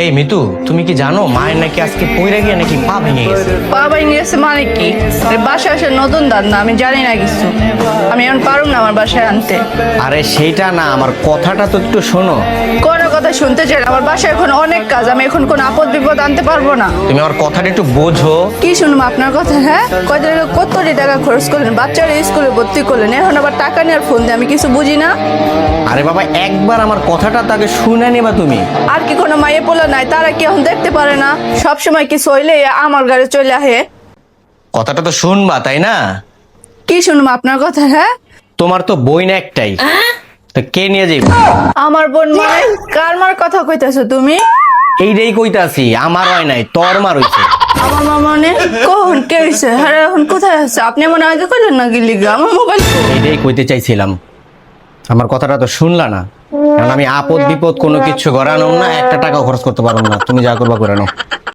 এই মিতু তুমি কি জানো মায়ের নাকি আজকে পইরা গিয়ে নাকি পা ভেঙে গেছে? পা ভেঙে গেছে মানে কি? বাসায় আসে নতুন দাঁত না আমি জানি না কিছু। আমি এখন পারুম না আমার বাসায় আনতে। আরে সেইটা না আমার কথাটা তো একটু শোনো। কোনো কথা শুনতে চাই না। আমার বাসায় এখন অনেক কাজ আমি এখন কোন আপদ বিপদ আনতে পারব না। তুমি আমার কথাটা একটু বোঝো। কি শুনব আপনার কথা হ্যাঁ? কয়দিন আগে কত টাকা খরচ করলেন বাচ্চারা স্কুলে ভর্তি করলেন এখন আবার টাকা নেওয়ার ফোন দিয়ে আমি কিছু বুঝি না। আরে বাবা একবার আমার কথাটা তাকে শুনে নেবা তুমি। আর কি কোনো মাইয়ে পোলা নাই তারা কি এখন দেখতে পারে না? সব সময় কি সইলে আমার গাড়ি চলে আহে কথাটা তো শুনবা তাই না? কি শুনব আপনার কথা হ্যাঁ? তোমার তো বই না একটাই। কে নিয়ে যাইব? আমার বোন মানে কার মার কথা কইতাছো তুমি? এইটাই কইতাছি আমার হয় নাই তোর মার হইছে। আমার মা মানে? কখন কে হয়েছে হ্যাঁ এখন কোথায় আছে? আপনি মনে আগে কইলেন না গিলিগা আমার মোবাইল এইটাই কইতে চাইছিলাম। আমার কথাটা তো শুনলা না। কারণ আমি আপদ বিপদ কোনো কিছু করানো না একটা টাকা খরচ করতে পারব না। তুমি যা করবা করে নাও।